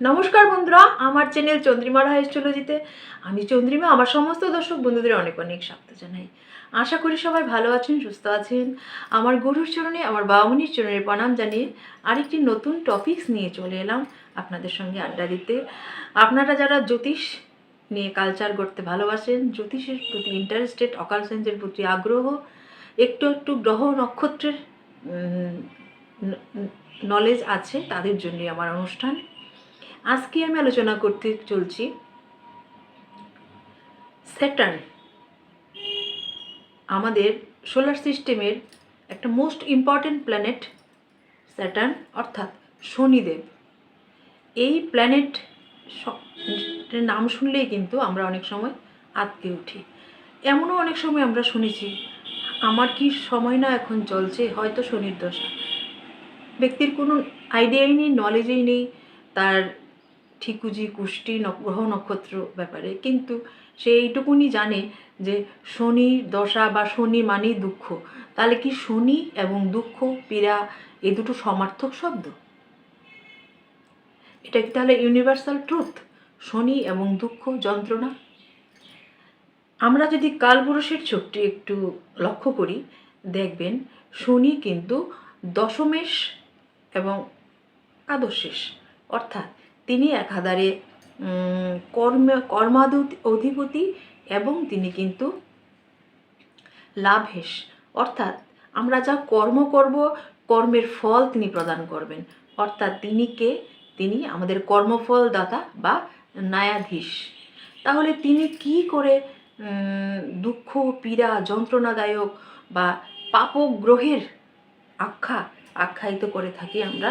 নমস্কার বন্ধুরা, আমার চ্যানেল চন্দ্রিমার হাইস্টোলজিতে আমি চন্দ্রিমা, আমার সমস্ত দর্শক বন্ধুদের অনেক অনেক স্বাগত জানাই। আশা করি সবাই ভালো আছেন, সুস্থ আছেন। আমার গরুর চরণে, আমার বামনির চরণে প্রণাম জানিয়ে আরেকটি নতুন টপিকস নিয়ে চলে এলাম আপনাদের সঙ্গে আড্ডা দিতে। আপনারা যারা জ্যোতিষ নিয়ে কালচার করতে ভালোবাসেন, জ্যোতিষের প্রতি ইন্টারেস্টেড অকাল সায়েন্সের প্রতি আগ্রহ, একটু একটু গ্রহ নক্ষত্রের নলেজ আছে, তাদের জন্যই আমার অনুষ্ঠান। আজকে আমি আলোচনা করতে চলছি স্যাটার্ন আমাদের সোলার সিস্টেমের একটা মোস্ট ইম্পর্ট্যান্ট প্ল্যানেট স্যাটার্ন অর্থাৎ শনিদেব। এই প্ল্যানেট নাম শুনলেই কিন্তু আমরা অনেক সময় আতকে উঠি। এমনও অনেক সময় আমরা শুনেছি, আমার কি সময় না এখন চলছে? হয়তো শনির দশা। ব্যক্তির কোনো আইডিয়াই নেই নলেজই নেই, তার ঠিকুজি, কুষ্টি গ্রহ নক্ষত্র ব্যাপারে। কিন্তু সে এইটুকুনি জানে যে শনি দশা বা শনি মানেই দুঃখ। তাহলে কি শনি এবং দুঃখ, পীড়া এই দুটো সমার্থক শব্দ? এটা কি তাহলে ইউনিভার্সাল ট্রুথ শনি এবং দুঃখ যন্ত্রণা? আমরা যদি কালপুরুষের চোখটি একটু লক্ষ্য করি, দেখবেন শনি কিন্তু দশমেশ এবং আদর্শেষ অর্থাৎ তিনি একাধারে কর্ম কর্মাদ অধিপতি এবং তিনি কিন্তু লাভেশ। অর্থাৎ আমরা যা কর্ম করব, কর্মের ফল তিনি প্রদান করবেন। অর্থাৎ তিনি কে? তিনি আমাদের কর্মফল দাতা বা ন্যায়াধীশ। তাহলে তিনি কি করে দুঃখ, পীড়া, যন্ত্রণাদায়ক বা পাপগ্রহের আখ্যা আখ্যায়িত করে থাকি আমরা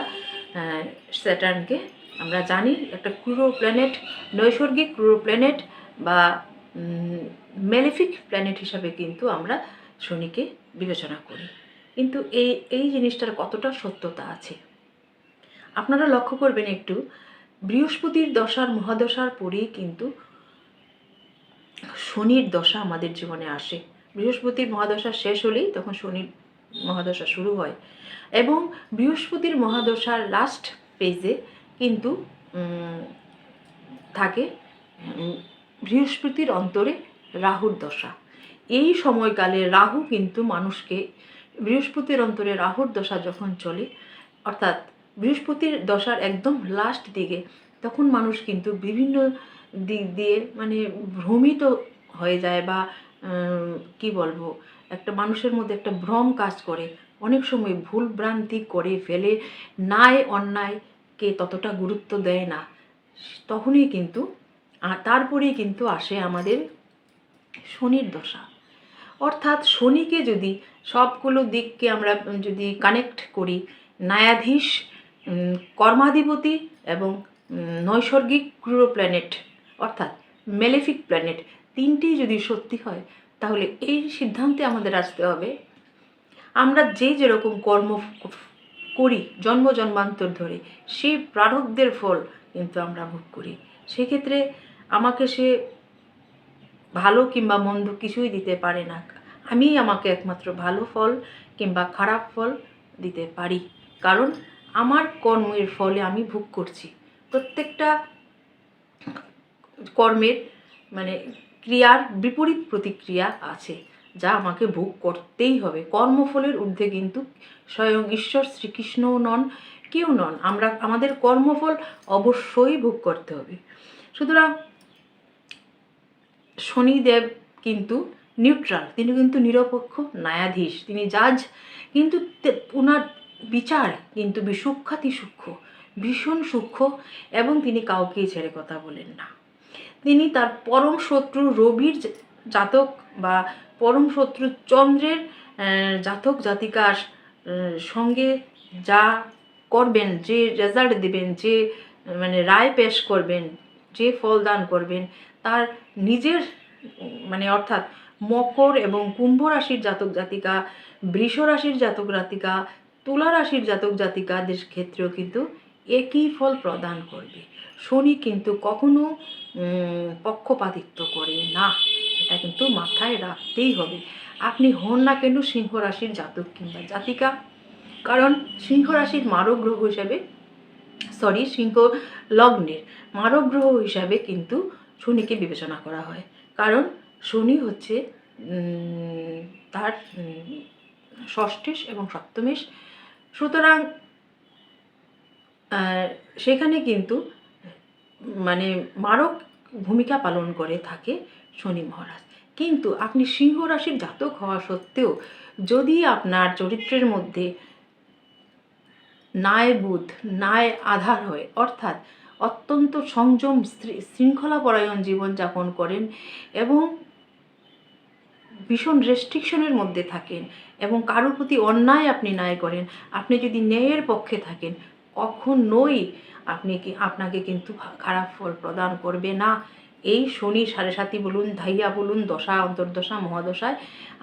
স্যাটার্নকে? আমরা জানি একটা ক্রুরো প্ল্যানেট নৈসর্গিক ক্রুরো প্ল্যানেট বা মেলিফিক প্ল্যানেট হিসাবে কিন্তু আমরা শনিকে বিবেচনা করি। কিন্তু এই এই জিনিসটার কতটা সত্যতা আছে? আপনারা লক্ষ্য করবেন একটু, বৃহস্পতির দশার মহাদশার পরেই কিন্তু শনির দশা আমাদের জীবনে আসে। বৃহস্পতির মহাদশা শেষ হলেই তখন শনির মহাদশা শুরু হয়। এবং বৃহস্পতির মহাদশার লাস্ট পেজে কিন্তু থাকে বৃহস্পতির অন্তরে রাহুর দশা। এই সময়কালে রাহু কিন্তু মানুষকে, বৃহস্পতির অন্তরে রাহুর দশা যখন চলে, অর্থাৎ বৃহস্পতির দশার একদম লাস্ট দিকে, তখন মানুষ কিন্তু বিভিন্ন দিক দিয়ে মানে ভ্রমিত হয়ে যায় বা কি বলব, একটা মানুষের মধ্যে একটা ভ্রম কাজ করে। অনেক সময় ভুল ভ্রান্তি করে ফেলে, ন্যায় অন্যায়কে ততটা গুরুত্ব দেয় না, তখনই কিন্তু তারপরেই কিন্তু আসে আমাদের শনির দশা। অর্থাৎ শনিকে যদি সবগুলো দিককে আমরা যদি কানেক্ট করি, ন্যায়াধীশ কর্মাধিপতি এবং নৈসর্গিক ক্রুরো প্ল্যানেট অর্থাৎ মেলেফিক প্ল্যানেট তিনটি যদি সত্যি হয়, তাহলে এই সিদ্ধান্তে আমাদের আসতে হবে। আমরা যে যেরকম কর্ম করি, জন্ম জন্মান্তর ধরে। সেই প্রারব্ধের ফল কিন্তু আমরা ভোগ করি। সেক্ষেত্রে আমাকে সে ভালো কিংবা মন্দ কিছুই দিতে পারে না। আমি আমাকে একমাত্র ভালো ফল কিংবা খারাপ ফল দিতে পারি। কারণ আমার কর্মের ফলে আমি ভোগ করছি। প্রত্যেকটা কর্মের মানে ক্রিয়ার বিপরীত প্রতিক্রিয়া আছে। যা আমাকে ভোগ করতেই হবে। কর্মফলের ঊর্ধ্বে কিন্তু স্বয়ং ঈশ্বর শ্রীকৃষ্ণও নন, কেউ নন। আমরা, আমাদের কর্মফল অবশ্যই ভোগ করতে হবে। সুতরাং শনিদেব কিন্তু নিউট্রাল তিনি কিন্তু নিরপেক্ষ ন্যায়াধীশ। তিনি জাজ কিন্তু ওনার বিচার কিন্তু বিসুখ্যাতি সূক্ষ্ম, ভীষণ সূক্ষ্ম, এবং তিনি কাউকেই ছেড়ে কথা বলেন না। তিনি তার পরম শত্রু রবির জাতক বা পরম শত্রু চন্দ্রের জাতক জাতিকার সঙ্গে যা করবেন, যে রেজাল্ট দেবেন, যে মানে রায় পেশ করবেন, যে ফল দান করবেন, তার নিজের মানে অর্থাৎ মকর এবং কুম্ভ রাশির জাতক জাতিকা, বৃষ রাশির জাতক জাতিকা, তুলা রাশির জাতক জাতিকাদের ক্ষেত্রেও কিন্তু একই ফল প্রদান করবে। শনি কিন্তু কখনো পক্ষপাতিত্ব করে। না, এটা কিন্তু মাথায় রাখতেই হবে। আপনি হন না কেন সিংহ রাশির জাতক কিংবা জাতিকা? কারণ সিংহ রাশির মারক গ্রহ হিসাবে সরি সিংহ লগ্নের মারক গ্রহ হিসাবে কিন্তু শনিকে বিবেচনা করা হয়। কারণ শনি হচ্ছে তার ষষ্ঠেশ এবং সপ্তমেশ। সুতরাং সেখানে কিন্তু মানে মারক ভূমিকা পালন করে থাকে শনি মহারাজ। কিন্তু আপনি সিংহ রাশির জাতক হওয়া সত্ত্বেও যদি আপনার চরিত্রের মধ্যে ন্যায় বুধ ন্যায় আধার হয়, অর্থাৎ অত্যন্ত সংযম শৃঙ্খলাপরায়ণ জীবনযাপন করেন এবং ভীষণ রেস্ট্রিকশনের মধ্যে থাকেন এবং কারোর প্রতি অন্যায় আপনি ন্যায় করেন, আপনি যদি ন্যায়ের পক্ষে থাকেন, কখনোই আপনি কি, আপনাকে কিন্তু খারাপ ফল প্রদান করবে না। এই শনি সাড়ে সাতি বলুন, ধাইয়া বলুন, দশা, অন্তর্দশা, মহাদশায়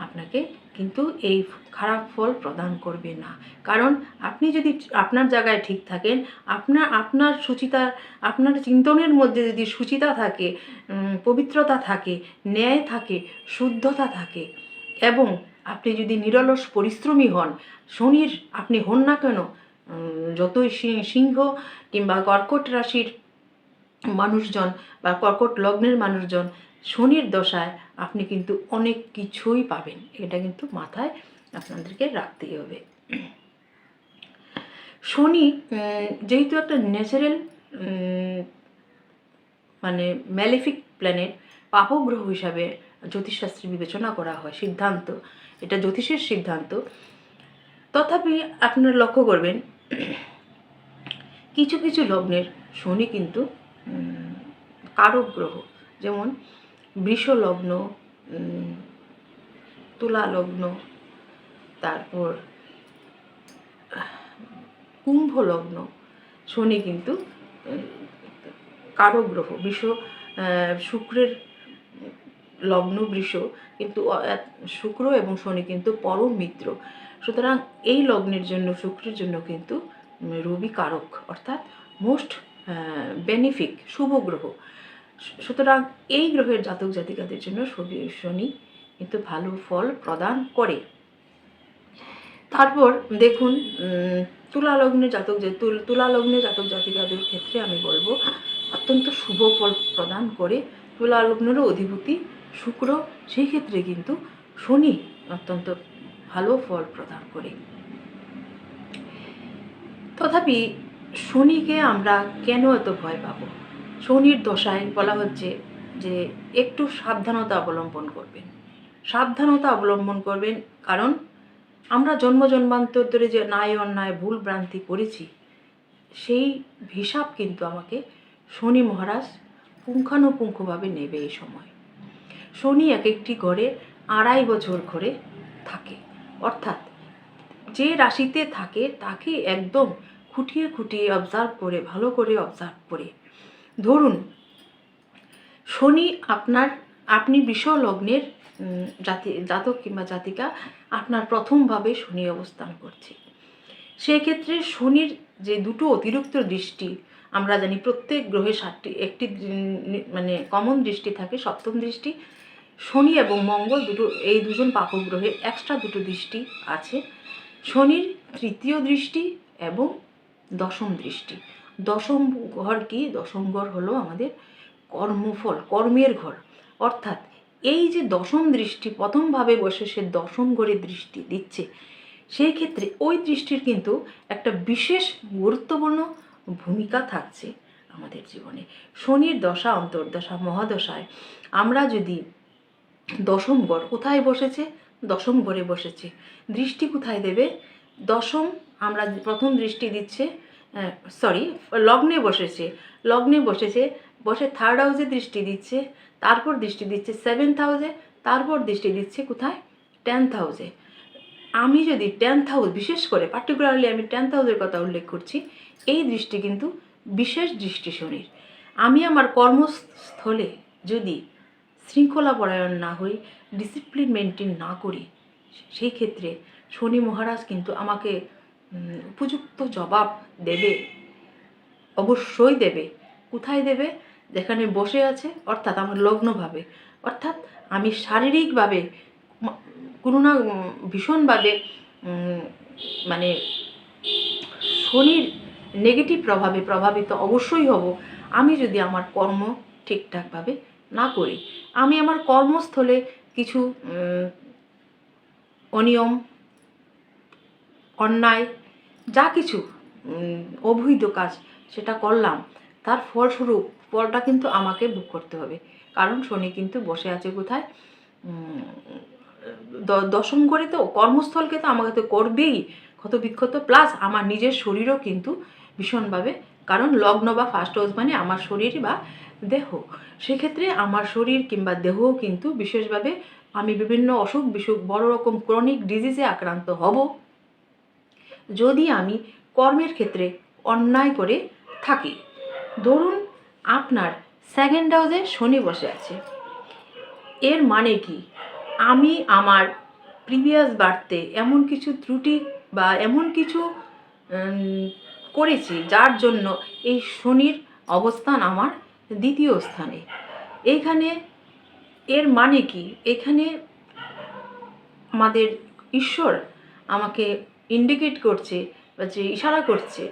আপনাকে কিন্তু এই খারাপ ফল প্রদান করবে না। কারণ আপনি যদি আপনার জায়গায় ঠিক থাকেন, আপনার আপনার সুচিতা, আপনার চিন্তনের মধ্যে যদি সুচিতা থাকে পবিত্রতা থাকে, ন্যায় থাকে, শুদ্ধতা থাকে, এবং আপনি যদি নিরলস পরিশ্রমী হন, শনির আপনি হন না কেন যতই সিংহ কিংবা কর্কট রাশির মানুষজন বা কর্কট লগ্নের মানুষজন শনির দশায় আপনি কিন্তু অনেক কিছুই পাবেন। এটা কিন্তু মাথায় আপনাদেরকে রাখতেই হবে। শনি যেহেতু একটা ন্যাচারাল মানে ম্যালিফিক প্ল্যানেট পাপগ্রহ হিসাবে জ্যোতিষশাস্ত্রে বিবেচনা করা হয়, সিদ্ধান্ত। এটা জ্যোতিষের সিদ্ধান্ত। তথাপি আপনারা লক্ষ্য করবেন, কিছু কিছু লগ্নের শনি কিন্তু কারক গ্রহ যেমন বৃষ লগ্ন তুলা লগ্ন তারপর কুম্ভ লগ্ন শনি কিন্তু কারক গ্রহ বৃষ শুক্রের লগ্ন বৃষ, কিন্তু শুক্র এবং শনি কিন্তু পরম মিত্র। সুতরাং এই লগ্নের জন্য, শুক্রের জন্য কিন্তু রবি কারক, অর্থাৎ মোস্ট বেনিফিক, শুভ গ্রহ। সুতরাং এই গ্রহের জাতক জাতিকাদের জন্য শনি শনি কিন্তু ভালো ফল প্রদান করে। তারপর দেখুন তুলা লগ্নের জাতক তুল- লগ্নের জাতক জাতিকাদের ক্ষেত্রে আমি বলব, অত্যন্ত শুভ ফল প্রদান করে। তুলা লগ্নেরও অধিভূতি শুক্র, সেই ক্ষেত্রে কিন্তু শনি অত্যন্ত ভালো ফল প্রদান করে। তথাপি শনিকে আমরা কেন এত ভয় পাবো? শনির দশায় বলা হচ্ছে যে একটু সাবধানতা অবলম্বন করবেন। সাবধানতা অবলম্বন করবেন কারণ আমরা জন্ম জন্মান্তর ধরে যে ন্যায় অন্যায় ভুল ভ্রান্তি করেছি, সেই হিসাব কিন্তু আমাকে শনি মহারাজ পুঙ্খানুপুঙ্খভাবে নেবে এই সময়। শনি এক একটি ঘরে আড়াই বছর ঘরে থাকে। অর্থাৎ যে রাশিতে থাকে তাকে একদম খুঁটিয়ে খুঁটিয়ে অবজার্ভ করে, ভালো করে অবজার্ভ করে। ধরুন, শনি আপনার, আপনি বিষ লগ্নের জাতি, জাতক কিংবা জাতিকা আপনার প্রথমভাবে শনি অবস্থান করছে। সেক্ষেত্রে শনির যে দুটো অতিরিক্ত দৃষ্টি, আমরা জানি প্রত্যেক গ্রহে সাতটি, একটি মানে কমন দৃষ্টি থাকে, সপ্তম দৃষ্টি শনি এবং মঙ্গল দুটো, এই দুজন পাপগ্রহের এক্সট্রা দুটো দৃষ্টি আছে। শনির তৃতীয় দৃষ্টি এবং দশম দৃষ্টি। দশম ঘর কি? দশম ঘর হলো আমাদের কর্মফল, কর্মের ঘর। অর্থাৎ এই যে দশম দৃষ্টি প্রথমভাবে বসে সে দশম ঘরে দৃষ্টি দিচ্ছে, সেই ক্ষেত্রে ওই দৃষ্টির কিন্তু একটা বিশেষ গুরুত্বপূর্ণ ভূমিকা থাকছে আমাদের জীবনে। শনির দশা, অন্তর্দশা, মহাদশায় আমরা যদি দশম ঘর কোথায় বসেছে? দশম ঘরে বসেছে। দৃষ্টি কোথায় দেবে? দশম, আমরা প্রথম দৃষ্টি দিচ্ছে সরি লগ্নে বসেছে। লগ্নে বসেছে, বসে থার্ড হাউসে দৃষ্টি দিচ্ছে, তারপর দৃষ্টি দিচ্ছে সেভেন্থ হাউসে তারপর দৃষ্টি দিচ্ছে কোথায়? টেন্থ হাউসে আমি যদি টেন্থ হাউস বিশেষ করে পার্টিকুলারলি আমি টেন্থ হাউসের কথা উল্লেখ করছি, এই দৃষ্টি কিন্তু বিশেষ দৃষ্টি শনির আমি আমার কর্মস্থলে যদি শৃঙ্খলা পরায়ণ না হই ডিসিপ্লিন মেনটেন না করি, সেই ক্ষেত্রে শনি মহারাজ কিন্তু আমাকে উপযুক্ত জবাব দেবে, অবশ্যই দেবে। কোথায় দেবে? যেখানে বসে আছে, অর্থাৎ আমার লগ্নভাবে অর্থাৎ আমি শারীরিকভাবে কোনো না ভীষণভাবে মানে শনির নেগেটিভ প্রভাবে প্রভাবিত অবশ্যই হব। আমি যদি আমার কর্ম ঠিকঠাকভাবে না করে। আমি আমার কর্মস্থলে কিছু অনিয়ম, অন্যায়, যা কিছু অবৈধ কাজ, সেটা করলাম। তার ফলস্বরূপ ফলটা কিন্তু আমাকে ভোগ করতে হবে। কারণ শনি কিন্তু বসে আছে কোথায়? দশম করে তো, কর্মস্থলকে তো আমাকে তো করবেই। ক্ষত বিক্ষত প্লাস আমার নিজের শরীরও কিন্তু ভীষণভাবে, কারণ লগ্ন বা ফার্স্ট হাউস মানে আমার শরীর বা দেহ। সেক্ষেত্রে আমার শরীর কিংবা দেহও কিন্তু বিশেষভাবে আমি বিভিন্ন অসুখ বিসুখ বড় রকম ক্রনিক ডিজিজে আক্রান্ত হব। যদি আমি কর্মের ক্ষেত্রে অন্যায় করে থাকি, ধরুন আপনার সেকেন্ড হাউসে শনি বসে আছে। এর মানে কি? আমি আমার প্রিভিয়াস বার্থে এমন কিছু ত্রুটি বা এমন কিছু করেছি যার জন্য এই শনির অবস্থান আমার দ্বিতীয় স্থানে। এইখানে এর মানে কি? এখানে আমাদের ঈশ্বর আমাকে ইন্ডিকেট করছে বা যে ইশারা করছে,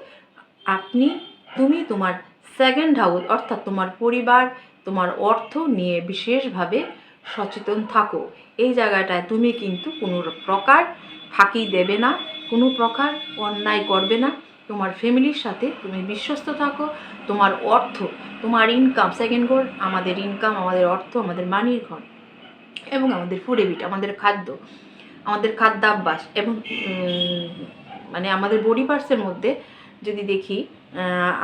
আপনি, তুমি তোমার সেকেন্ড হাউস অর্থাৎ তোমার পরিবার, তোমার অর্থ নিয়ে বিশেষভাবে সচেতন থাকো। এই জায়গাটায় তুমি কিন্তু কোনো প্রকার ফাঁকি দেবে না, কোনো প্রকার অন্যায় করবে না। তোমার ফ্যামিলির সাথে তুমি বিশ্বস্ত থাকো, তোমার অর্থ, তোমার ইনকাম সেকেন্ড গোল আমাদের ইনকাম আমাদের অর্থ, আমাদের মানির ঘর এবং আমাদের ফুড হ্যাবিট আমাদের খাদ্য, আমাদের খাদ্যাভ্যাস এবং মানে আমাদের বডি পার্টসের মধ্যে যদি দেখি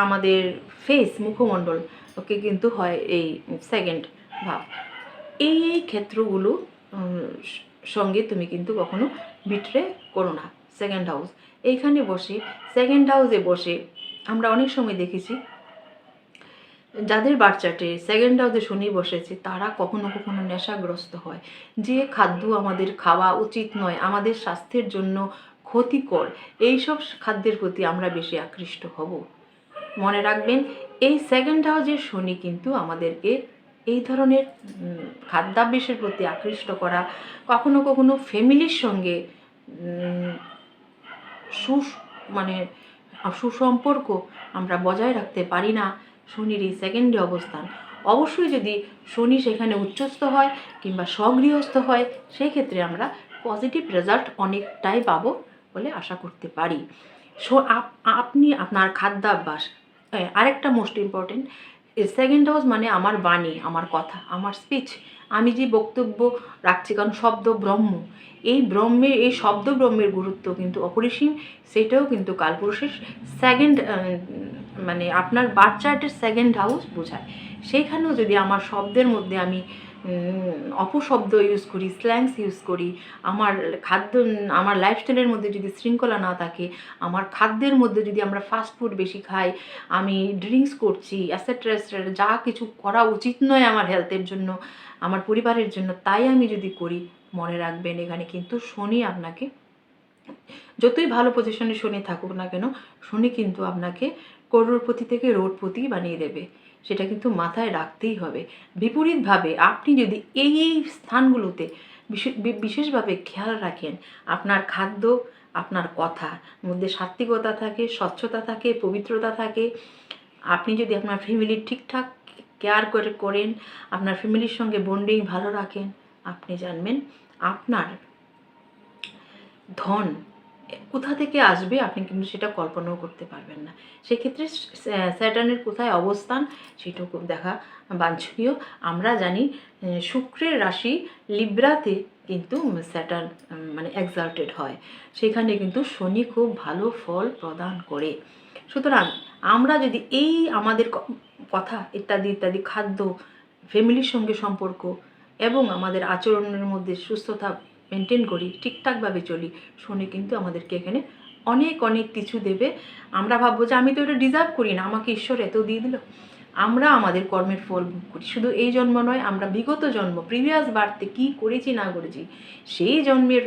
আমাদের ফেস মুখমণ্ডল, ওকে কিন্তু হয় এই সেকেন্ড ভাব এই এই ক্ষেত্রগুলো সঙ্গে তুমি কিন্তু কখনো বিট্রে করো না সেকেন্ড হাউস এইখানে বসে সেকেন্ড হাউসে বসে। আমরা অনেক সময় দেখেছি, যাদের বাচ্চাটে সেকেন্ড হাউসে শনি বসেছে, তারা কখনো কখনো নেশাগ্রস্ত হয়। যে খাদ্য আমাদের খাওয়া উচিত নয়, আমাদের স্বাস্থ্যের জন্য ক্ষতিকর, এইসব খাদ্যের প্রতি আমরা বেশি আকৃষ্ট হব। মনে রাখবেন, এই সেকেন্ড হাউসের শনি কিন্তু আমাদেরকে এই ধরনের খাদ্যাভ্যাসের প্রতি আকৃষ্ট করা, কখনো কখনো ফ্যামিলির সঙ্গে সু মানে সুসম্পর্ক আমরা বজায় রাখতে পারি না শনির এই সেকেন্ডে অবস্থান। অবশ্যই যদি শনি সেখানে উচ্চস্থ হয় কিংবা স্বগৃহস্থ হয় সেই ক্ষেত্রে আমরা পজিটিভ রেজাল্ট অনেকটাই পাবো বলে আশা করতে পারি। আপনি আপনার খাদ্যাভ্যাস আরেকটা মোস্ট ইম্পর্টেন্ট সেকেন্ড হাউস মানে আমার বাণী, আমার কথা, আমার স্পিচ আমি যে বক্তব্য রাখছি, কারণ শব্দ ব্রহ্ম। এই ব্রহ্মের, এই শব্দ ব্রহ্মের গুরুত্ব কিন্তু অপরিসীম, সেটাও কিন্তু কালপুরুষের সেকেন্ড মানে আপনার বার্থ চার্টের সেকেন্ড হাউস বোঝায়। সেইখানেও যদি আমার শব্দের মধ্যে আমি অপশব্দ ইউজ করি স্ল্যাংস ইউজ করি। আমার খাদ্য, আমার লাইফস্টাইলের মধ্যে যদি শৃঙ্খলা না থাকে, আমার খাদ্যের মধ্যে যদি আমরা ফাস্ট ফুড বেশি খাই, আমি ড্রিঙ্কস করছি অ্যাসেট্রা অ্যাসেট্রা যা কিছু করা উচিত নয় আমার হেলথের জন্য, আমার পরিবারের জন্য, তাই আমি যদি করি, মনে রাখবেন, এখানে কিন্তু শনি আপনাকে, যতই ভালো পজিশনে শনি থাকুক না কেন, শনি কিন্তু আপনাকে করোড়পতি থেকে রোডপতি বানিয়ে দেবে। সেটা কিন্তু মাথায় রাখতেই হবে। বিপরীতভাবে আপনি যদি এই এই স্থানগুলোতে বিশেষভাবে খেয়াল রাখেন, আপনার খাদ্য, আপনার কথা, মধ্যে সাত্বিকতা থাকে, স্বচ্ছতা থাকে, পবিত্রতা থাকে, আপনি যদি আপনার ফ্যামিলির ঠিকঠাক কেয়ার করে, করেন, আপনার ফ্যামিলির সঙ্গে বন্ডিং ভালো রাখেন, আপনি জানবেন আপনার ধন কোথা থেকে আসবে আপনি কিন্তু সেটা কল্পনাও করতে পারবেন না। সেক্ষেত্রে স্যাটার্নের কোথায় অবস্থান সেটুকু দেখা বাঞ্ছনীয়। আমরা জানি শুক্রের রাশি লিব্রাতে কিন্তু স্যাটার্ন মানে এক্সাল্টেড হয়। সেখানে কিন্তু শনি খুব ভালো ফল প্রদান করে। সুতরাং আমরা যদি এই আমাদের কথা ইত্যাদি ইত্যাদি খাদ্য ফ্যামিলির সঙ্গে সম্পর্ক এবং আমাদের আচরণের মধ্যে সুস্থতা মেনটেন করি, ঠিকঠাকভাবে চলি, শনি কিন্তু আমাদেরকে এখানে অনেক অনেক কিছু দেবে। আমরা ভাববো যে আমি তো এটা ডিজার্ভ করি না, আমাকে ঈশ্বর এত দিয়ে দিল। আমরা আমাদের কর্মের ফল ভোগ করি। শুধু এই জন্ম নয়, আমরা বিগত জন্ম প্রিভিয়াস বার্থে কী করেছি, না করেছি, সেই জন্মের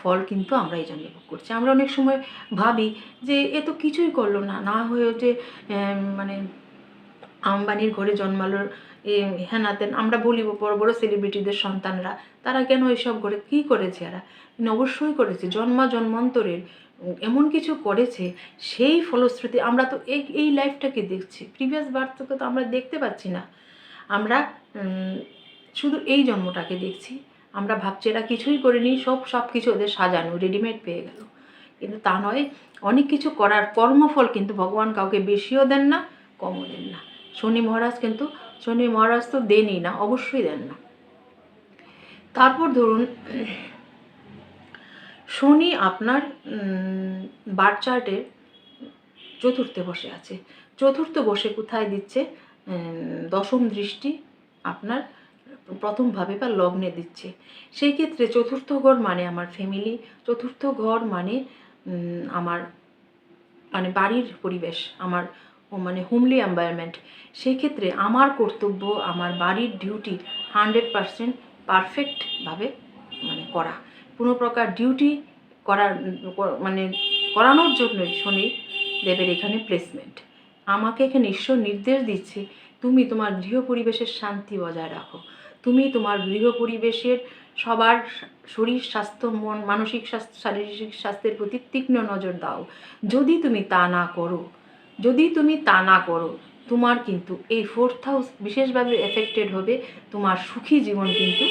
ফল কিন্তু আমরা এই জন্মে ভোগ করছি। আমরা অনেক সময় ভাবি যে এ তো কিছুই করল না না হয়ে ওঠে মানে আম্বানির ঘরে জন্মালো এ হেনাতেন আমরা বলি বড় বড় সেলিব্রিটিদের সন্তানরা, তারা কেন এসব করে, কী করেছে এরা? অবশ্যই করেছে, জন্মা জন্মান্তরের এমন কিছু করেছে, সেই ফলশ্রুতি আমরা তো এই এই লাইফটাকে দেখছি। প্রিভিয়াস বার্থকে তো আমরা দেখতে পাচ্ছি না। আমরা শুধু এই জন্মটাকে দেখছি। আমরা ভাবছি এরা কিছুই করেনি, সব সব কিছু ওদের সাজানো রেডিমেড পেয়ে গেল। কিন্তু তা নয়, অনেক কিছু করার কর্মফল কিন্তু ভগবান কাউকে বেশিও দেন না, কমও দেন না। শনি মহারাজ কিন্তু শনি মহারাজ তো দেনই না, অবশ্যই দেন না। তারপর ধরুন, শনি আপনার বার্থ চার্টের চতুর্থে বসে আছে। চতুর্থ বসে কোথায় দিচ্ছে? দশম দৃষ্টি আপনার প্রথমভাবে বা লগ্নে দিচ্ছে। সেই ক্ষেত্রে চতুর্থ ঘর মানে আমার ফ্যামিলি চতুর্থ ঘর মানে আমার মানে বাড়ির পরিবেশ, আমার মানে হোমলি এনভায়রনমেন্ট সেই ক্ষেত্রে আমার কর্তব্য, আমার বাড়ির ডিউটি হান্ড্রেড পারসেন্ট পারফেক্টভাবে মানে করা। কোনো প্রকার ডিউটি করার মানে করানোর জন্যই শনি দেবের এখানে প্লেসমেন্ট আমাকে এখানে ঈশ্বর নির্দেশ দিচ্ছে, তুমি তোমার গৃহ পরিবেশের শান্তি বজায় রাখো। তুমি তোমার গৃহ পরিবেশের সবার শরীর স্বাস্থ্য, মন, মানসিক স্বাস্থ্য, শারীরিক স্বাস্থ্যের প্রতি তীক্ষ্ণ নজর দাও। যদি তুমি তা না করো যদি তুমি তা না করো, তোমার কিন্তু এই ফোর্থ হাউস বিশেষভাবে এফেক্টেড হবে, তোমার সুখী জীবন কিন্তু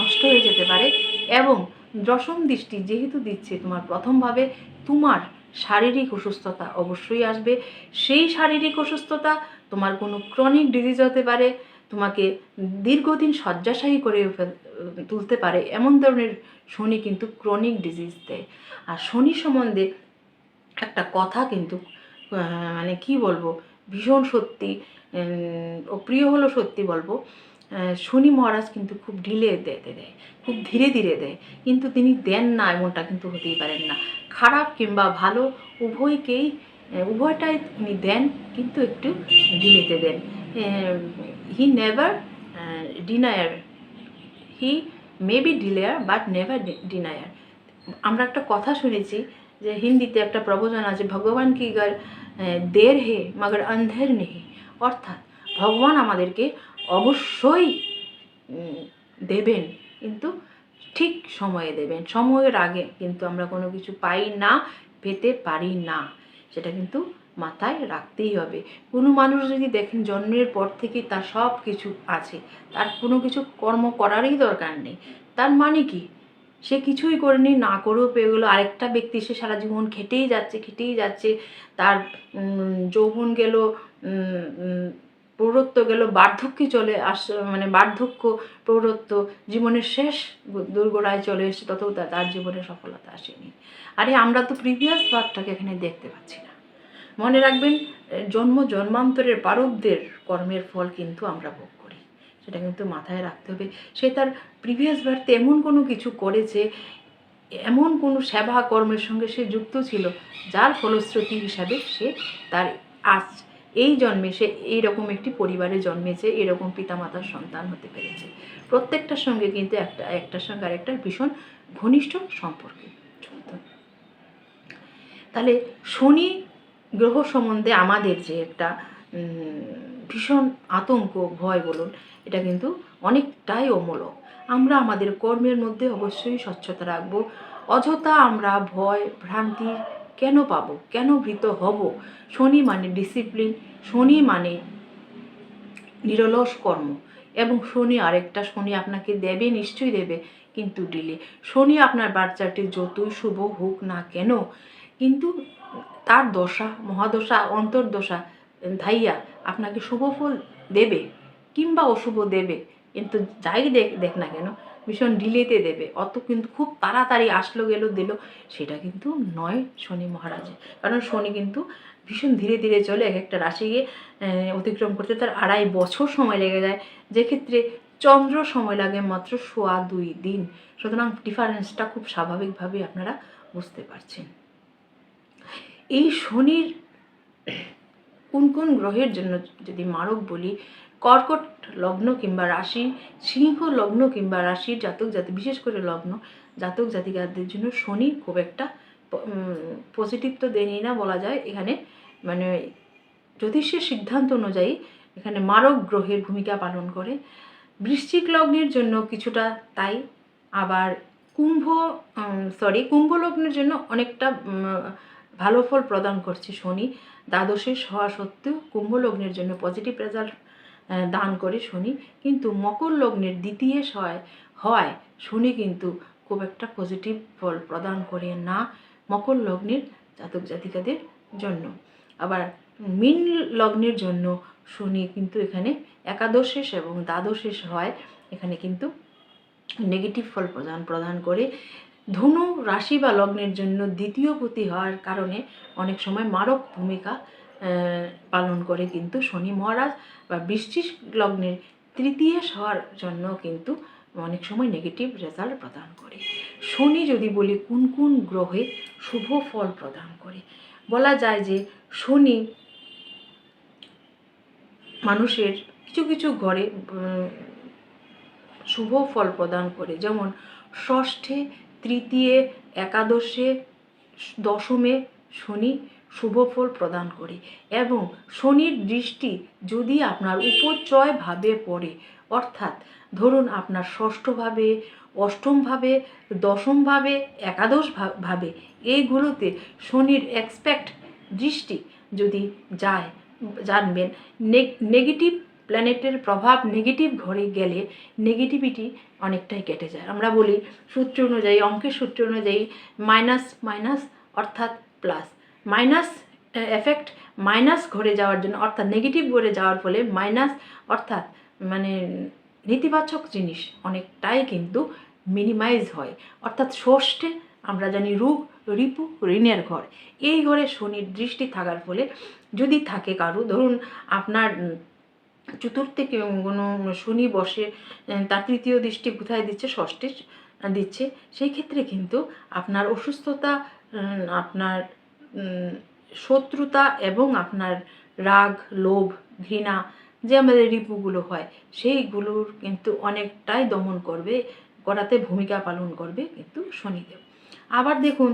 নষ্ট হয়ে যেতে পারে এবং দশম দৃষ্টি যেহেতু দিচ্ছে তোমার প্রথমভাবে তোমার শারীরিক অসুস্থতা অবশ্যই আসবে। সেই শারীরিক অসুস্থতা তোমার কোনো ক্রনিক ডিজিজ হতে পারে, তোমাকে দীর্ঘদিন শয্যাশায়ী করে তুলতে পারে। এমন ধরনের শনি কিন্তু ক্রনিক ডিজিজ দেয়। আর শনি সম্বন্ধে একটা কথা কিন্তু মানে কি বলব? ভীষণ সত্যি ও প্রিয় হলো সত্যি বলব শনি মহারাজ কিন্তু খুব ঢিলে দিতে দেয়, খুব ধীরে ধীরে দেয়। কিন্তু তিনি দেন না, এমনটা কিন্তু হতেই পারেন না। খারাপ কিংবা ভালো, উভয়কেই উভয়টাই তিনি দেন, কিন্তু একটু ঢিলেতে দেন। He never denier he may be delayer but never denier আমরা একটা কথা শুনেছি যে হিন্দিতে একটা প্রবচন আছে, ভগবান কি গর দের হে, মগর অন্ধের নেই অর্থাৎ ভগবান আমাদেরকে অবশ্যই দেবেন, কিন্তু ঠিক সময়ে দেবেন। সময়ের আগে কিন্তু আমরা কোনো কিছু পাই না, পেতে পারি না। সেটা কিন্তু মাথায় রাখতেই হবে। কোনো মানুষ যদি দেখেন জন্মের পর থেকে তার সব কিছু আছে, তার কোনো কিছু কর্ম করারই দরকার নেই, তার মানে কি? সে কিছুই করেনি, না করেও পেয়ে গেলো। আরেকটা ব্যক্তি সে সারা জীবন খেটেই যাচ্ছে খেটেই যাচ্ছে। তার যৌবন গেল প্রৌঢ়ত্ব গেল, বার্ধক্যে চলে আস মানে বার্ধক্য, প্রৌঢ়ত্ব জীবনের শেষ দুর্গড়ায় চলে এসেছে তত তার জীবনে সফলতা আসেনি। আরে, আমরা তো প্রিভিয়াস বার্থটাকে এখানে দেখতে পাচ্ছি না। মনে রাখবেন জন্ম জন্মান্তরের পারবদের কর্মের ফল কিন্তু আমরা ভোগ সেটা কিন্তু মাথায় রাখতে হবে। সে তার প্রিভিয়াস বার্থে এমন কোনো কিছু করেছে, এমন কোনো সেবা কর্মের সঙ্গে সে যুক্ত ছিল, যার ফলশ্রুতি হিসাবে সে তার আজ এই জন্মে সে এইরকম একটি পরিবারে জন্মেছে, এরকম পিতামাতার সন্তান হতে পেরেছে। প্রত্যেকটার সঙ্গে কিন্তু একটা, একটার সঙ্গে আরেকটার ভীষণ ঘনিষ্ঠ সম্পর্কে তাহলে শনি গ্রহ সম্বন্ধে আমাদের যে একটা ভীষণ আতঙ্ক, ভয় বলুন, এটা কিন্তু অনেকটাই অমূলক। আমরা আমাদের কর্মের মধ্যে অবশ্যই স্বচ্ছতা রাখব। অযথা আমরা ভয়, ভ্রান্তি কেন পাব? কেন ভীত হব? শনি মানে ডিসিপ্লিন শনি মানে নিরলস কর্ম। এবং শনি আরেকটা, শনি আপনাকে দেবে, নিশ্চয়ই দেবে, কিন্তু ডিলে শনি আপনার বাচ্চাটি যতই শুভ হোক না কেন, কিন্তু তার দশা, মহাদশা, অন্তর্দশা ধাইয়া আপনাকে শুভ ফল দেবে কিংবা অশুভ দেবে, কিন্তু যাই দেখ দেখ না কেন, ভীষণ ডিলেতে দেবে। অত কিন্তু খুব তাড়াতাড়ি আসলো, গেলো, দিল, সেটা কিন্তু নয় শনি মহারাজের। কারণ শনি কিন্তু ভীষণ ধীরে ধীরে চলে, এক একটা রাশি গিয়ে অতিক্রম করতে, তার আড়াই বছর সময় লেগে যায়। যে ক্ষেত্রে চন্দ্র সময় লাগে মাত্র সোয়া দুই দিন। সুতরাং ডিফারেন্সটা খুব স্বাভাবিকভাবেই আপনারা বুঝতে পারছেন। এই শনির কোন কোন গ্রহের জন্য যদি মারক বলি, কর্কট লগ্ন কিংবা রাশি, সিংহ লগ্ন কিংবা রাশির জাতক জাতি, বিশেষ করে লগ্ন, জাতক জাতিকাদের জন্য শনি খুব একটা পজিটিভ তো দেনই না বলা যায়। এখানে মানে জ্যোতিষের সিদ্ধান্ত অনুযায়ী এখানে মারক গ্রহের ভূমিকা পালন করে। বৃশ্চিক লগ্নের জন্য কিছুটা তাই। আবার কুম্ভ সরি কুম্ভ লগ্নের জন্য অনেকটা ভালো ফল প্রদান করছে শনি। দ্বাদশে হওয়া সত্ত্বেও কুম্ভ লগ্নের জন্য পজিটিভ রেজাল্ট দান করে শনি। কিন্তু মকর লগ্নের দ্বিতীয় হয় হয় শনি কিন্তু খুব একটা পজিটিভ ফল প্রদান করে না মকর লগ্নের জাতক জাতিকাদের জন্য। আবার মিন লগ্নের জন্য শনি কিন্তু এখানে একাদশেষ এবং দ্বাদশেষ হয় এখানে কিন্তু নেগেটিভ ফল প্রদান প্রদান করে ধনু রাশি বা লগ্নের জন্য দ্বিতীয় পতি হওয়ার কারণে অনেক সময় মারক ভূমিকা পালন করে কিন্তু শনি মহারাজ বা বৃষ্টিক লগ্নের তৃতীয় হওয়ার জন্য কিন্তু অনেক সময় নেগেটিভ রেজাল্ট প্রদান করে। শনি যদি বলি কোন কোন গ্রহে শুভ ফল প্রদান করে? বলা যায় যে শনি মানুষের কিছু কিছু ঘরে শুভ ফল প্রদান করে। যেমন ষষ্ঠে তৃতীয়, একাদশে, দশমে শনি শুভ ফল প্রদান করে এবং শনির দৃষ্টি যদি আপনার উপচয় ভাবে পড়ে, অর্থাৎ ধরুন আপনার ষষ্ঠভাবে, অষ্টমভাবে, দশমভাবে একাদশ ভাবে এইগুলোতে শনির এক্সপেক্ট দৃষ্টি যদি যায়, জানবেন নেগেটিভ প্ল্যানেটের প্রভাব নেগেটিভ ঘরে গেলে নেগেটিভিটি অনেকটাই কেটে যায়। আমরা বলি সূত্র অনুযায়ী, অঙ্কের সূত্র অনুযায়ী মাইনাস মাইনাস অর্থাৎ প্লাস। মাইনাস এফেক্ট মাইনাস ঘরে যাওয়ার জন্য, অর্থাৎ নেগেটিভ ঘরে যাওয়ার ফলে মাইনাস অর্থাৎ মানে নেতিবাচক জিনিস অনেকটাই কিন্তু মিনিমাইজ হয়। অর্থাৎ ষষ্ঠে আমরা জানি রূপ, রিপু, ঋণের ঘর। এই ঘরে শনির দৃষ্টি থাকার ফলে যদি থাকে কারও, ধরুন আপনার চতুর্থে কোনো শনি বসে তার তৃতীয় দৃষ্টি কোথায় দিচ্ছে? ষষ্ঠে দিচ্ছে। সেই ক্ষেত্রে কিন্তু আপনার অসুস্থতা আপনার শত্রুতা এবং আপনার রাগ, লোভ, ঘৃণা যে আমাদের রিপুগুলো হয়, সেইগুলোর কিন্তু অনেকটাই দমন করবে, করাতে ভূমিকা পালন করবে কিন্তু শনিদেব। আবার দেখুন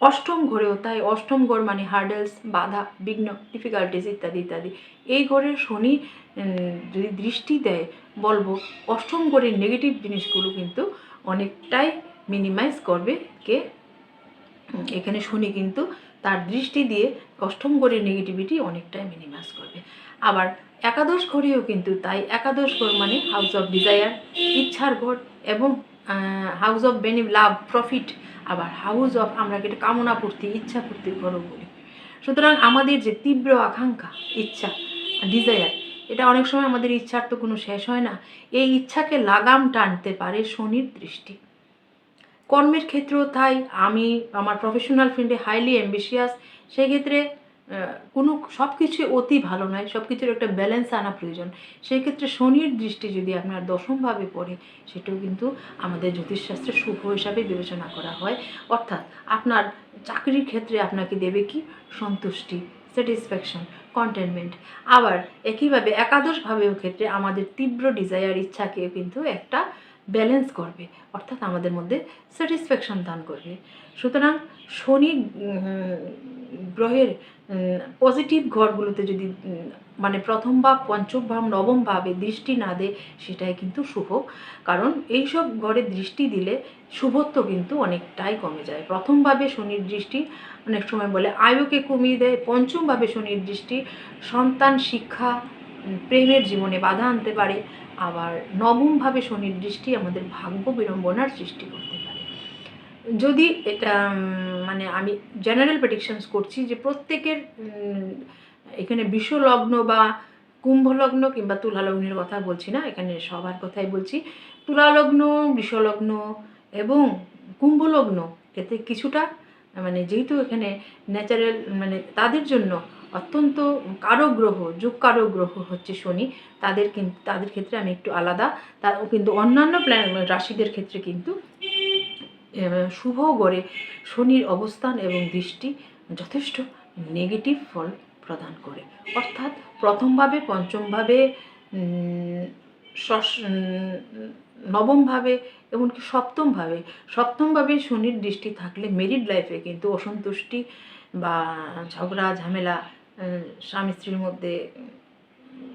অষ্টম ঘরেও তাই অষ্টম ঘর মানে হার্ডেলস বাধা, বিঘ্ন ডিফিকাল্টিস ইত্যাদি ইত্যাদি। এই ঘরের শনি যদি দৃষ্টি দেয়, বলব অষ্টম ঘরের নেগেটিভ জিনিসগুলো কিন্তু অনেকটাই মিনিমাইজ করবে কে। এখানে শনি কিন্তু তার দৃষ্টি দিয়ে অষ্টম ঘরের নেগেটিভিটি অনেকটাই মিনিমাইজ করবে। আবার একাদশ ঘরেও কিন্তু তাই, একাদশ ঘর মানে হাউস অফ ডিজায়ার ইচ্ছার ঘর এবং হাউস অফ বেনি লাভ প্রফিট আবার হাউস অফ আমরা এটা কামনা পূর্তি ইচ্ছা পূর্তির ঘরও বলি সুতরাং আমাদের যে তীব্র আকাঙ্ক্ষা ইচ্ছা ডিজায়ার এটা অনেক সময় আমাদের ইচ্ছার তো কোনো শেষ হয় না। এই ইচ্ছাকে লাগাম টানতে পারে শনির দৃষ্টি। কর্মের ক্ষেত্রেও তাই। আমি আমার প্রফেশনাল ফিল্ডে হাইলি অ্যাম্বিশিয়াস সেই ক্ষেত্রে আহ, কোনো সব কিছু অতি ভালো নয় সব কিছুর একটা ব্যালেন্স আনা প্রয়োজন। সেই ক্ষেত্রে শনির দৃষ্টি যদি আপনার দশমভাবে পড়ে, সেটাও কিন্তু আমাদের জ্যোতিষশাস্ত্রে শুভ হিসাবে বিবেচনা করা হয়। অর্থাৎ আপনার চাকরির ক্ষেত্রে আপনাকে দেবে কি? সন্তুষ্টি স্যাটিসফ্যাকশন কন্টেনমেন্ট আবার একইভাবে একাদশভাবেও ক্ষেত্রে আমাদের তীব্র ডিজায়ার ইচ্ছাকে কিন্তু একটা ব্যালেন্স করবে। অর্থাৎ আমাদের মধ্যে স্যাটিসফ্যাকশন দান করবে। সুতরাং শনি গ্রহের পজিটিভ ঘরগুলোতে যদি মানে প্রথম ভাব, পঞ্চম ভাব, নবম ভাবে দৃষ্টি না দেয়, সেটাই কিন্তু শুভ। কারণ এইসব ঘরে দৃষ্টি দিলে শুভত্ব কিন্তু অনেকটাই কমে যায়। প্রথমভাবে শনির দৃষ্টি অনেক সময় বলে আয়ুকে কমিয়ে দেয় পঞ্চমভাবে শনির দৃষ্টি সন্তান শিক্ষা প্রেমের জীবনে বাধা আনতে পারে। আবার নবমভাবে শনির দৃষ্টি আমাদের ভাগ্য বিড়ম্বনার সৃষ্টি করতে যদি এটা মানে আমি জেনারেল প্রেডিকশনস করছি যে প্রত্যেকের এখানে বিশ্বলগ্ন বা কুম্ভ লগ্ন কিংবা তুলা লগ্নের কথা বলছি না, এখানে সবার কথাই বলছি। তুলা লগ্ন বৃষলগ্ন এবং কুম্ভ লগ্ন এতে কিছুটা মানে যেহেতু এখানে ন্যাচারাল মানে তাদের জন্য অত্যন্ত কারও গ্রহ যুগ কারও গ্রহ হচ্ছে শনি, তাদের কিন্তু তাদের ক্ষেত্রে আমি একটু আলাদা। তা কিন্তু অন্যান্য প্ল্যান, রাশিদের ক্ষেত্রে কিন্তু শুভ গড়ে শনির অবস্থান এবং দৃষ্টি যথেষ্ট নেগেটিভ ফল প্রদান করে। অর্থাৎ প্রথমভাবে, পঞ্চমভাবে নবমভাবে এমনকি সপ্তমভাবে। সপ্তমভাবে শনির দৃষ্টি থাকলে মেরিড লাইফে কিন্তু অসন্তুষ্টি বা ঝগড়া, ঝামেলা স্বামী স্ত্রীর মধ্যে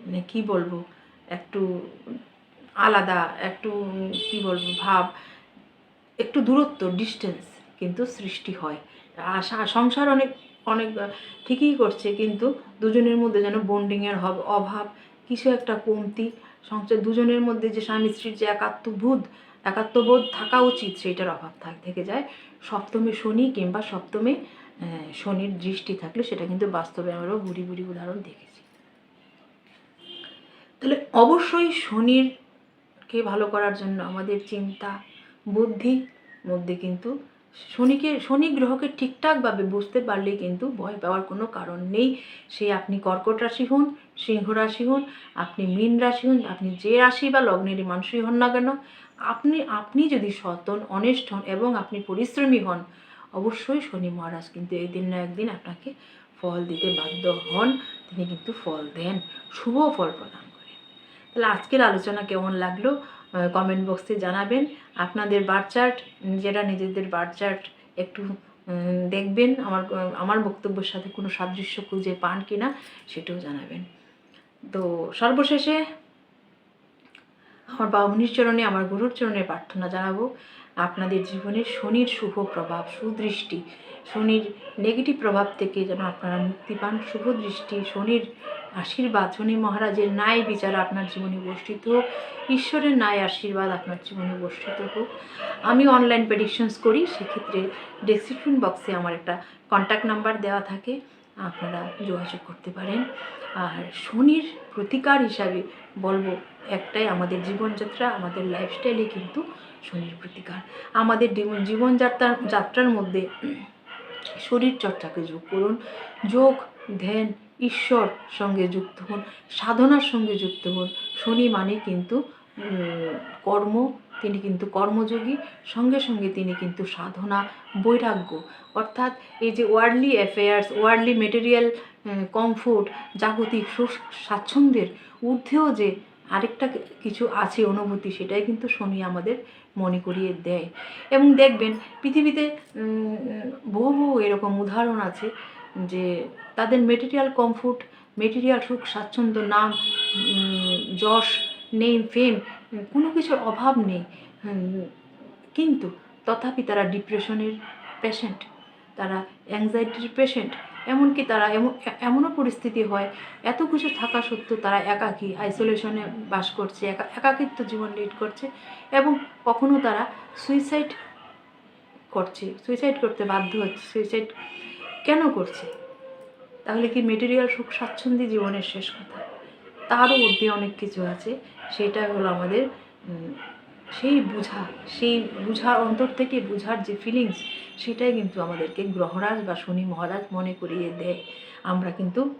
মানে কী বলব, একটু আলাদা, একটু কী বলব, ভাব একটু দূরত্ব ডিস্টেন্স কিন্তু সৃষ্টি হয়। সংসার অনেক অনেক ঠিকই করছে কিন্তু দুজনের মধ্যে যেন বন্ডিংয়ের অভাব, কিছু একটা কমতি, সংসার দুজনের মধ্যে যে স্বামী, স্ত্রীর যে একাত্মবোধ একাত্মবোধ থাকা উচিত সেইটার অভাব থাক, থেকে যায়। সপ্তমে শনি কিংবা সপ্তমে শনির দৃষ্টি থাকলে সেটা কিন্তু বাস্তবে আমরাও বুড়ি বুড়ি উদাহরণ দেখেছি। তাহলে অবশ্যই শনির কে ভালো করার জন্য আমাদের চিন্তা বুদ্ধি মধ্যে কিন্তু শনিকে, শনি গ্রহকে ঠিকঠাকভাবে বুঝতে পারলেই কিন্তু ভয় পাওয়ার কোনো কারণ নেই। সে আপনি কর্কট রাশি হন, সিংহ রাশি হন, আপনি মীন রাশি হন, আপনি যে রাশি বা লগ্নেরই মানুষই হন না কেন, আপনি আপনি যদি সতন অনেস্ট হন এবং আপনি পরিশ্রমী হন, অবশ্যই শনি মহারাজ কিন্তু একদিন না একদিন আপনাকে ফল দিতে বাধ্য হন। তিনি কিন্তু ফল দেন, শুভ ফল প্রদান করেন। তাহলে আজকের আলোচনা কেমন লাগল? কমেন্ট বক্সে জানাবেন। আপনাদের বার চার্ট নিজেরা নিজেদের বার চার্ট একটু দেখবেন। আমার আমার বক্তব্যের সাথে কোনো সাদৃশ্য খুঁজে পান কি না সেটাও জানাবেন। তো সর্বশেষে আমার বাবুনির চরণে, আমার গুরুর চরণে প্রার্থনা জানাব। আপনাদের জীবনে শনির শুভ প্রভাব, সুদৃষ্টি, শনির নেগেটিভ প্রভাব থেকে যেন আপনারা মুক্তি পান। শুভ দৃষ্টি, শনির আশীর্বাদ, শনি মহারাজের ন্যায় বিচার আপনার জীবনে বর্ষিত হোক। ঈশ্বরের ন্যায় আশীর্বাদ আপনার জীবনে বর্ষিত হোক। আমি অনলাইন প্রেডিকশনস করি, সেক্ষেত্রে ডেসক্রিপশন বক্সে আমার একটা কন্ট্যাক্ট নাম্বার দেওয়া থাকে। আপনারা যোগাযোগ করতে পারেন। আর শনির প্রতিকার হিসাবে বলব একটাই আমাদের জীবনযাত্রা, আমাদের লাইফস্টাইলে কিন্তু শনির প্রতিকার। আমাদের জীবন- জীবনযাত্রা যাত্রার মধ্যে শরীর চর্চাকে যোগ করুন। যোগ, ধ্যান, ঈশ্বর সঙ্গে যুক্ত হন, সাধনার সঙ্গে যুক্ত হন। শনি মানে কিন্তু কর্ম, তিনি কিন্তু কর্মযোগী। সঙ্গে সঙ্গে তিনি কিন্তু সাধনা, বৈরাগ্য। অর্থাৎ এই যে worldly affairs worldly material comfort জাগতিক স্বাচ্ছন্দ্যের ঊর্ধ্বেও যে আরেকটা কিছু আছে অনুভূতি সেটাই কিন্তু শনি আমাদের মনে করিয়ে দেয়। এবং দেখবেন পৃথিবীতে বহু বহু এরকম উদাহরণ আছে যে তাদের মেটেরিয়াল কমফোর্ট মেটেরিয়াল সুখ, স্বাচ্ছন্দ্য, নাম যশ নেই ফেম কোনো কিছুর অভাব নেই। কিন্তু তথাপি তারা ডিপ্রেশনের পেশেন্ট তারা অ্যাংজাইটির পেশেন্ট এমনকি তারা এমন, এমনও পরিস্থিতি হয়, এত কিছু থাকা সত্ত্বেও তারা একাকী আইসোলেশনে বাস করছে, একা, একাকিত্ব জীবন লিড করছে এবং কখনো তারা সুইসাইড করছে সুইসাইড করতে বাধ্য হচ্ছে সুইসাইড কেন করছে? তাহলে কি মেটেরিয়াল সুখ স্বাচ্ছন্দ্য জীবনের শেষ কথা? তারও ঊর্ধ্বে অনেক কিছু আছে সেটা হলো আমাদের সেই বুঝা, সেই বুঝার অন্তর থেকে বুঝার যে ফিলিংস সেটাই কিন্তু আমাদেরকে গ্রহরাজ বা শনি মহারাজ মনে করিয়ে দেয়। আমরা কিন্তু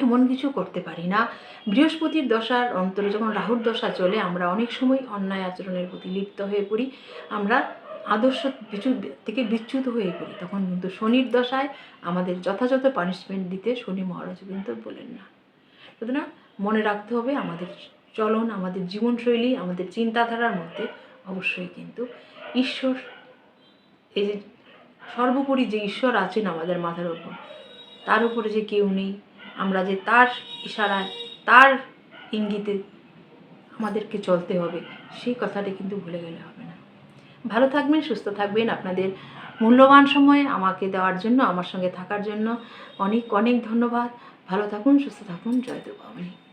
এমন কিছু করতে পারি না। বৃহস্পতির দশার অন্তরে যখন রাহুর দশা চলে, আমরা অনেক সময় অন্যায় আচরণের প্রতি লিপ্ত হয়ে পড়ি। আমরা আদর্শ বিচু থেকে বিচ্যুত হয়ে পড়ি। তখন কিন্তু শনির দশায় আমাদের যথাযথ পানিশমেন্ট দিতে শনি মহারাজ কিন্তু বলেন না। সুতরাং মনে রাখতে হবে আমাদের চলন, আমাদের জীবনশৈলী, আমাদের চিন্তাধারার মধ্যে অবশ্যই কিন্তু ঈশ্বর, এই যে সর্বোপরি যে ঈশ্বর আছেন আমাদের মাথার ওপর তার উপরে যে কেউ নেই, আমরা যে তার ইশারায়, তার ইঙ্গিতে আমাদেরকে চলতে হবে, সেই কথাটা কিন্তু ভুলে গেলে হবে না। ভালো থাকবেন, সুস্থ থাকবেন, আপনাদের মূল্যবান সময় আমাকে দেওয়ার জন্য, আমার সঙ্গে থাকার জন্য অনেক অনেক ধন্যবাদ। ভালো থাকুন, সুস্থ থাকুন, জয় দেবামণি